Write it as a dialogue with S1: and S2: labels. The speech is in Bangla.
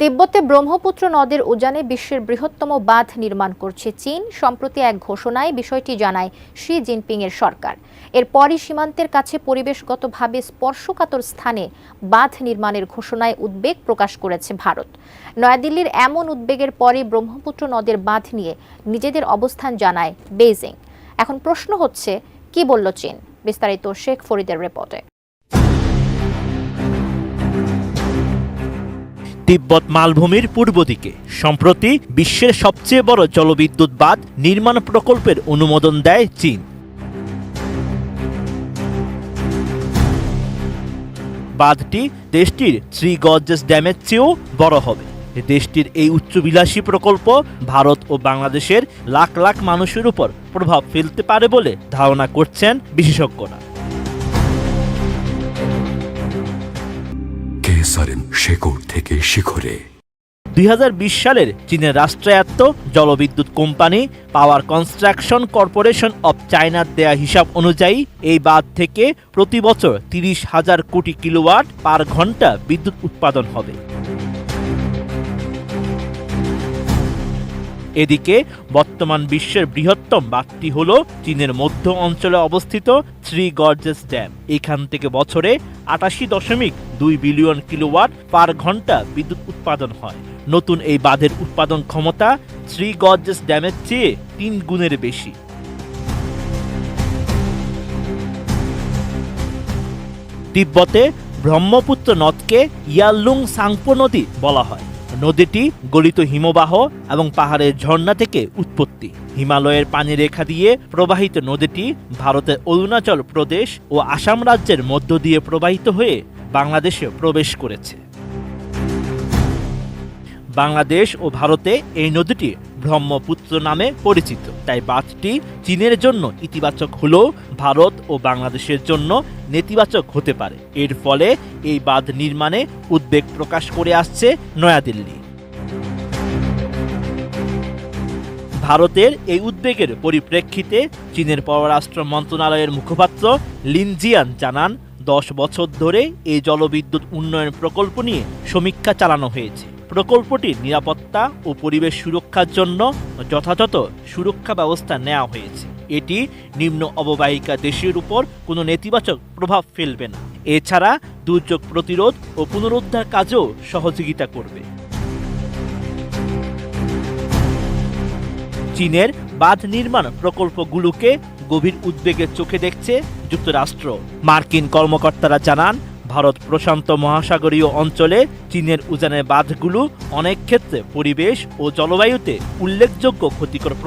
S1: তিব্বতে ব্রহ্মপুত্র নদের উজানে বিশ্বের বৃহত্তম বাঁধ নির্মাণ করছে চীন, সম্প্রতি এক ঘোষণায় বিষয়টি জানায় শি জিনপিং এর সরকার। এরপরই সীমান্তের কাছে পরিবেশগতভাবে স্পর্শকাতর স্থানে বাঁধ নির্মাণের ঘোষণায় উদ্বেগ প্রকাশ করেছে ভারত। নয়াদিল্লির এমন উদ্বেগের পরই ব্রহ্মপুত্র নদের বাঁধ নিয়ে নিজেদের অবস্থান জানায় বেইজিং। এখন প্রশ্ন হচ্ছে, কি বলল চীন? বিস্তারিত শেখ ফরিদের রিপোর্টে।
S2: তিব্বত মালভূমির পূর্ব দিকে। সম্প্রতি বিশ্বের সবচেয়ে বড় জলবিদ্যুৎ বাঁধ নির্মাণ প্রকল্পের অনুমোদন দেয় চীন। বাঁধটি দেশটির থ্রি গজেস ড্যামের চেয়েও বড় হবে। দেশটির এই উচ্চবিলাসী প্রকল্প ভারত ও বাংলাদেশের লাখ লাখ মানুষের উপর প্রভাব ফেলতে পারে বলে ধারণা করছেন বিশেষজ্ঞরা।
S3: কেসারেন শেকড় থেকে শিখরে।
S2: দুই হাজার বিশ সালের চীনের রাষ্ট্রায়ত্ত জলবিদ্যুৎ company power construction corporation of চায়নার দেয়া হিসাব অনুযায়ী এই বাঁধ থেকে প্রতি বছর তিরিশ হাজার কোটি কিলোওয়াট পার ঘণ্টা বিদ্যুৎ উৎপাদন হবে। এদিকে বর্তমান বিশ্বের বৃহত্তম বাঁধটি হল চীনের মধ্য অঞ্চলে অবস্থিত থ্রি গর্জেস ড্যাম। এখান থেকে বছরে আটাশি দশমিক দুই বিলিয়ন কিলোওয়াট পার ঘণ্টা বিদ্যুৎ উৎপাদন হয়। নতুন এই বাঁধের উৎপাদন ক্ষমতা থ্রি গর্জেস ড্যামের চেয়ে তিন গুণের বেশি। তিব্বতে ব্রহ্মপুত্র নদকে ইয়ারলুং সাংপো নদী বলা হয়। নদীটি গলিত হিমবাহ এবং পাহাড়ের ঝর্ণা থেকে উৎপত্তি। হিমালয়ের পানি রেখা দিয়ে প্রবাহিত নদীটি ভারতের অরুণাচল প্রদেশ ও আসাম রাজ্যের মধ্য দিয়ে প্রবাহিত হয়ে বাংলাদেশে প্রবেশ করেছে। বাংলাদেশ ও ভারতে এই নদীটি ব্রহ্মপুত্র নামে পরিচিত। তাই বাঁধটি চীনের জন্য ইতিবাচক হলেও ভারত ও বাংলাদেশের জন্য নেতিবাচক হতে পারে। এর ফলে এই বাঁধ নির্মাণে উদ্বেগ প্রকাশ করে আসছে নয়াদিল্লি। ভারতের এই উদ্বেগের পরিপ্রেক্ষিতে চীনের পররাষ্ট্র মন্ত্রণালয়ের মুখপাত্র লিনজিয়ান জানান, দশ বছর ধরে এই জলবিদ্যুৎ উন্নয়ন প্রকল্প নিয়ে সমীক্ষা চালানো হয়েছে। প্রকল্পটির নিরাপত্তা ও পরিবেশ সুরক্ষার জন্য যথাযথ সুরক্ষা ব্যবস্থা নেওয়া হয়েছে। এটি নিম্ন অববাহিকা দেশের উপর কোনো নেতিবাচক প্রভাব ফেলবে না। এছাড়া দুর্যোগ প্রতিরোধ ও পুনরুদ্ধার কাজেও সহযোগিতা করবে। চীনের বাঁধ নির্মাণ প্রকল্পগুলোকে গভীর উদ্বেগের চোখে দেখছে যুক্তরাষ্ট্র। মার্কিন কর্মকর্তারা জানান ভারত প্রশান্ত মহাসাগরীয় অঞ্চলে চীনের উজানের বাঁধগুলো অনেক ক্ষেত্রে পরিবেশ ও জলবায়ুতে উল্লেখযোগ্য ক্ষতিকর